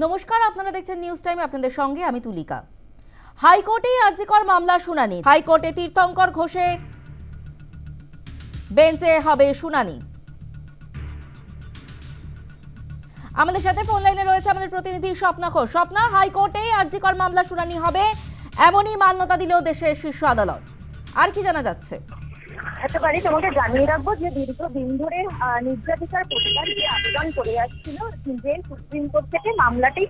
নমস্কার, আপনারা দেখছেন নিউজ টাইম আপনাদের সঙ্গে আমি তুলিকা। হাইকোর্টে আরজিকর মামলা শুনানি। হাইকোর্টে তীর্থঙ্কর ঘোষের বেঞ্চে হবে শুনানি। আমাদের সাথে ফোন লাইনে রয়েছে আমাদের প্রতিনিধি স্বপ্না ঘোষ। স্বপ্না, হাইকোর্টে আরজিকর মামলা শুনানি হবে, এমনই মান্যতা দিল দেশের শীর্ষ আদালত। আর কি জানা যাচ্ছে? একেবারে তোমাকে জানিয়ে রাখব যে দীর্ঘদিন ধরে নির্যাতিতার পরিবার যে আবেদন করে আসছিল। যে সুপ্রিম কোর্ট থেকে মামলাটি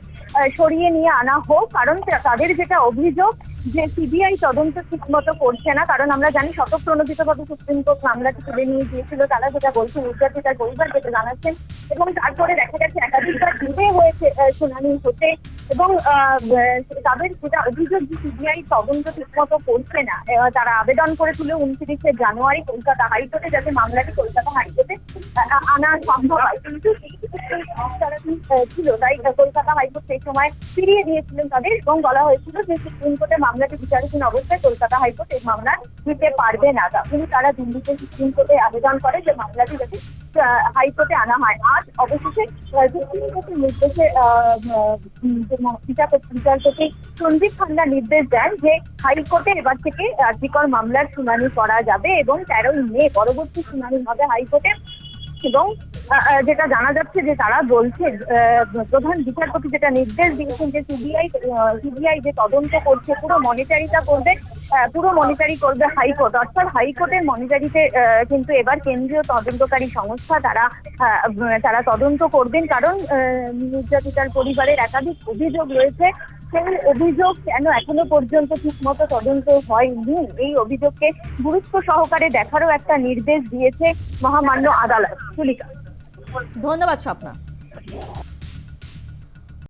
সরিয়ে নিয়ে আনা হোক। কারণ তাদের যেটা অভিযোগ যে সিবিআই তদন্ত ঠিক মতো করছে না, কারণ আমরা জানি স্বতঃপ্রণোদিতভাবে সুপ্রিম কোর্ট মামলাটি তুলে নিয়ে গিয়েছিল। তারা যেটা বলছে, নির্যাতিতার পরিবার যেটা জানাচ্ছেন এবং তারপরে দেখা গেছে একাধিকবার ডিলে হয়েছে শুনানি হতে এবং তাদের যেটা অভিযোগ যে সিবিআই তদন্ত ঠিকমতো করছে না তারা আবেদন করেছিল উনত্রিশে জানুয়ারি কলকাতা হাইকোর্টে যাতে মামলাটি কলকাতা হাইকোর্টে আনা সম্ভব হয়। কিন্তু ছিল, তাই কলকাতা হাইকোর্ট সেই সময় ফিরিয়ে দিয়েছিলেন তাদের এবং বলা হয়েছিল যে সুপ্রিম কোর্টে মামলাটি বিচারাধীন অবস্থায় কলকাতা হাইকোর্ট এই মামলা দিতে পারবে না। তখনই তারা দিল্লিতে সুপ্রিম কোর্টে আবেদন করে যে মামলাটি যাতে হাইকোর্টে আনা হয়। আজ অবশেষে নির্দেশে বিচারপতি সন্দীপ খান্না নির্দেশ দেন যে হাইকোর্টে এবার থেকে আর্জিকর মামলার শুনানি করা যাবে এবং তেরোই মে, পরবর্তী শুনানি হবে হাইকোর্টে এবং যেটা জানা যাচ্ছে যে তারা বলছে প্রধান বিচারপতি যেটা নির্দেশ দিয়েছেন যে সিবিআই সিবিআই যে তদন্ত করছে, পুরো মনিটারিটা করবে। পুরো মনিটারি করবে হাইকোর্ট। অর্থাৎ হাইকোর্টের মনিটারিতে কিন্তু এবার কেন্দ্রীয় তদন্তকারী সংস্থা তারা আহ, তারা তদন্ত করবেন। কারণ নির্যাতিতার পরিবারের একাধিক অভিযোগ রয়েছে। সেই অভিযোগ কেন এখনও পর্যন্ত ঠিকমতো তদন্ত হয়নি? এই অভিযোগকে গুরুত্ব সহকারে দেখারও একটা নির্দেশ দিয়েছে মহামান্য আদালত। তুলিকা ধন্যবাদ স্বপ্না।